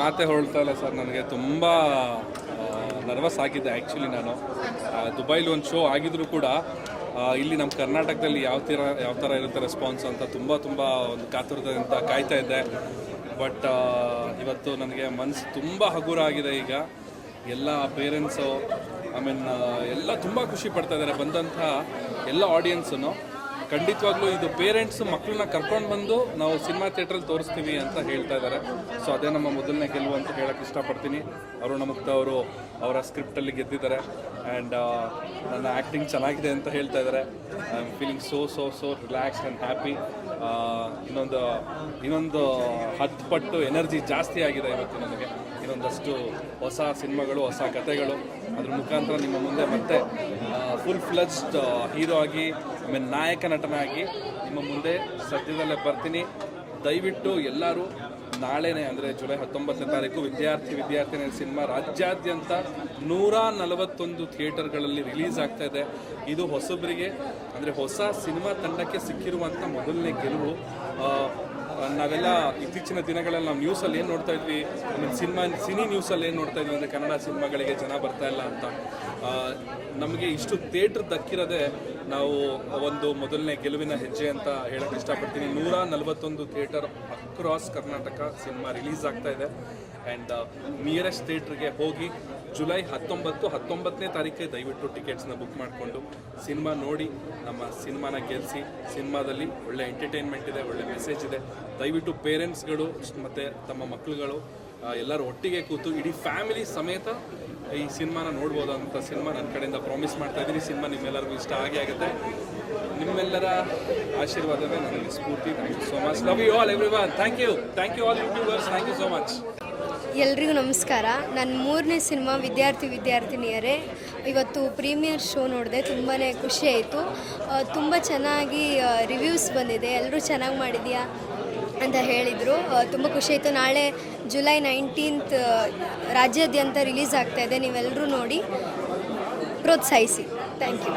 ಮಾತೆ ಹೊರಳ್ತಾ ಇಲ್ಲ ಸರ್. ನನಗೆ ತುಂಬ ನರ್ವಸ್ ಆಗಿದ್ದೆ ಆ್ಯಕ್ಚುಲಿ ನಾನು. ದುಬೈಲಿ ಒಂದು ಶೋ ಆಗಿದ್ರು ಕೂಡ ಇಲ್ಲಿ ನಮ್ಮ ಕರ್ನಾಟಕದಲ್ಲಿ ಯಾವ ಥರ ಯಾವ ಥರ ಇರುತ್ತೆ ರೆಸ್ಪಾನ್ಸ್ ಅಂತ ತುಂಬ ತುಂಬ ಒಂದು ಕಾತುರದಿಂದ ಕಾಯ್ತಾ ಇದ್ದೆ. ಬಟ್ ಇವತ್ತು ನನಗೆ ಮನಸ್ಸು ತುಂಬ ಹಗುರ ಆಗಿದೆ ಈಗ. ಎಲ್ಲ ಪೇರೆಂಟ್ಸು ಐ ಮೀನ್ ಎಲ್ಲ ತುಂಬ ಖುಷಿ ಪಡ್ತಾ ಇದ್ದಾರೆ. ಬಂದಂಥ ಎಲ್ಲ ಆಡಿಯನ್ಸನ್ನು ಖಂಡಿತವಾಗ್ಲೂ ಇದು ಪೇರೆಂಟ್ಸ್ ಮಕ್ಕಳನ್ನ ಕರ್ಕೊಂಡು ಬಂದು ನಾವು ಸಿನಿಮಾ ಥಿಯೇಟ್ರಲ್ಲಿ ತೋರಿಸ್ತೀವಿ ಅಂತ ಹೇಳ್ತಾ ಇದ್ದಾರೆ ಸೊ ಅದೇ ನಮ್ಮ ಮೊದಲನೇ ಗೆಲುವು ಅಂತ ಹೇಳಕ್ಕೆ ಇಷ್ಟಪಡ್ತೀನಿ. ಅರುಣ ಮುಕ್ತ ಅವರು ಅವರ ಸ್ಕ್ರಿಪ್ಟಲ್ಲಿ ಗೆದ್ದಿದ್ದಾರೆ. ಆ್ಯಂಡ್ ನನ್ನ ಆ್ಯಕ್ಟಿಂಗ್ ಚೆನ್ನಾಗಿದೆ ಅಂತ ಹೇಳ್ತಾ ಇದ್ದಾರೆ I am feeling so so so relax and happy ಇನ್ನೊಂದು ಇನ್ನೊಂದು ಹತ್ತು ಪಟ್ಟು ಎನರ್ಜಿ ಜಾಸ್ತಿ ಆಗಿದೆ ಇವತ್ತು ನನಗೆ ಇನ್ನೊಂದಷ್ಟು ಹೊಸ ಸಿನಿಮಾಗಳು, ಹೊಸ ಕಥೆಗಳು ಅದ್ರ ಮುಖಾಂತರ ನಿಮ್ಮ ಮುಂದೆ ಮತ್ತೆ ಫುಲ್ ಫ್ಲಜ್ಡ್ ಹೀರೋ ಆಗಿ, ಆಮೇಲೆ ನಾಯಕ ನಟನಾಗಿ ನಿಮ್ಮ ಮುಂದೆ ಸದ್ಯದಲ್ಲೇ ಬರ್ತೀನಿ. ದಯವಿಟ್ಟು ಎಲ್ಲರೂ ನಾಳೆನೇ, ಅಂದರೆ ಜುಲೈ ಹತ್ತೊಂಬತ್ತನೇ ತಾರೀಕು, ವಿದ್ಯಾರ್ಥಿ ವಿದ್ಯಾರ್ಥಿನಿ ಸಿನಿಮಾ ರಾಜ್ಯಾದ್ಯಂತ ನೂರ ನಲವತ್ತೊಂದು ಥಿಯೇಟರ್ಗಳಲ್ಲಿ ರಿಲೀಸ್ ಆಗ್ತಾ ಇದೆ. ಇದು ಹೊಸಬರಿಗೆ, ಅಂದರೆ ಹೊಸ ಸಿನಿಮಾ ತಂಡಕ್ಕೆ ಸಿಕ್ಕಿರುವಂಥ ಮೊದಲನೇ ಗೆಲುವು. ನಾವೆಲ್ಲ ಇತ್ತೀಚಿನ ದಿನಗಳಲ್ಲಿ ನಾವು ನ್ಯೂಸಲ್ಲಿ ಏನು ನೋಡ್ತಾ ಇದ್ವಿ? ಆಮೇಲೆ ಸಿನಿಮಾ, ಸಿನಿ ನ್ಯೂಸಲ್ಲಿ ಏನು ನೋಡ್ತಾ ಇದ್ವಿ ಅಂದರೆ ಕನ್ನಡ ಸಿನಿಮಾಗಳಿಗೆ ಜನ ಬರ್ತಾ ಇಲ್ಲ ಅಂತ. ನಮಗೆ ಇಷ್ಟು ಥಿಯೇಟ್ರ್ ದಕ್ಕಿರೋದೇ ನಾವು ಒಂದು ಮೊದಲನೇ ಗೆಲುವಿನ ಹೆಜ್ಜೆ ಅಂತ ಹೇಳಕ್ಕೆ ಇಷ್ಟಪಡ್ತೀನಿ. ನೂರ ನಲವತ್ತೊಂದು theatre across Karnataka cinema release ಆಗ್ತಾ ಇದೆ. ಆ್ಯಂಡ್ ನಿಯರೆಸ್ಟ್ ಥಿಯೇಟ್ರಿಗೆ ಹೋಗಿ ಜುಲೈ ಹತ್ತೊಂಬತ್ತು, ಹತ್ತೊಂಬತ್ತನೇ ತಾರೀಕಿಗೆ ದಯವಿಟ್ಟು ಟಿಕೆಟ್ಸ್ನ ಬುಕ್ ಮಾಡಿಕೊಂಡು ಸಿನಿಮಾ ನೋಡಿ, ನಮ್ಮ ಸಿನಿಮಾನ ಗೆಲ್ಲಿಸಿ ಸಿನಿಮಾದಲ್ಲಿ ಒಳ್ಳೆ ಎಂಟರ್ಟೈನ್ಮೆಂಟ್ ಇದೆ, ಒಳ್ಳೆ ಮೆಸೇಜ್ ಇದೆ. ದಯವಿಟ್ಟು ಪೇರೆಂಟ್ಸ್ಗಳು, ಮತ್ತು ತಮ್ಮ ಮಕ್ಕಳುಗಳು ಎಲ್ಲರೂ ಒಟ್ಟಿಗೆ ಕೂತು ಇಡೀ ಫ್ಯಾಮಿಲಿ ಸಮೇತ ಈ ಸಿನಿಮಾನ ನೋಡ್ಬೋದು ಅಂತ ಸಿನಿಮಾ ನನ್ನ ಕಡೆಯಿಂದ ಪ್ರಾಮಿಸ್ ಮಾಡ್ತಾ ಇದ್ದೀನಿ. ಸಿನಿಮಾ ನಿಮ್ಮೆಲ್ಲರಿಗೂ ಇಷ್ಟ ಆಗೇ ಆಗುತ್ತೆ. ನಿಮ್ಮೆಲ್ಲರ ಆಶೀರ್ವಾದವೇ ನನಗೆ ಸ್ಫೂರ್ತಿ. Thank you so much love you all everyone thank you thank you all YouTubers thank you so much ಎಲ್ರಿಗೂ ನಮಸ್ಕಾರ. ನನ್ನ ಮೂರನೇ ಸಿನಿಮಾ ವಿದ್ಯಾರ್ಥಿ ವಿದ್ಯಾರ್ಥಿನಿಯರೇ. ಇವತ್ತು ಪ್ರೀಮಿಯರ್ ಶೋ ನೋಡಿದೆ ತುಂಬಾ ಖುಷಿ ಆಯಿತು. ತುಂಬ ಚೆನ್ನಾಗಿ ರಿವ್ಯೂಸ್ ಬಂದಿದೆ. ಎಲ್ಲರೂ ಚೆನ್ನಾಗಿ ಮಾಡಿದ್ಯಾ? ಅಂತ ಹೇಳಿದರು. ತುಂಬ ಖುಷಿ ಆಯಿತು. ನಾಳೆ ಜುಲೈ ನೈನ್ಟೀನ್ತ್ ರಾಜ್ಯಾದ್ಯಂತ ರಿಲೀಸ್ ಆಗ್ತಾ ಇದೆ. ನೀವೆಲ್ಲರೂ ನೋಡಿ, ಪ್ರೋತ್ಸಾಹಿಸಿ. Thank you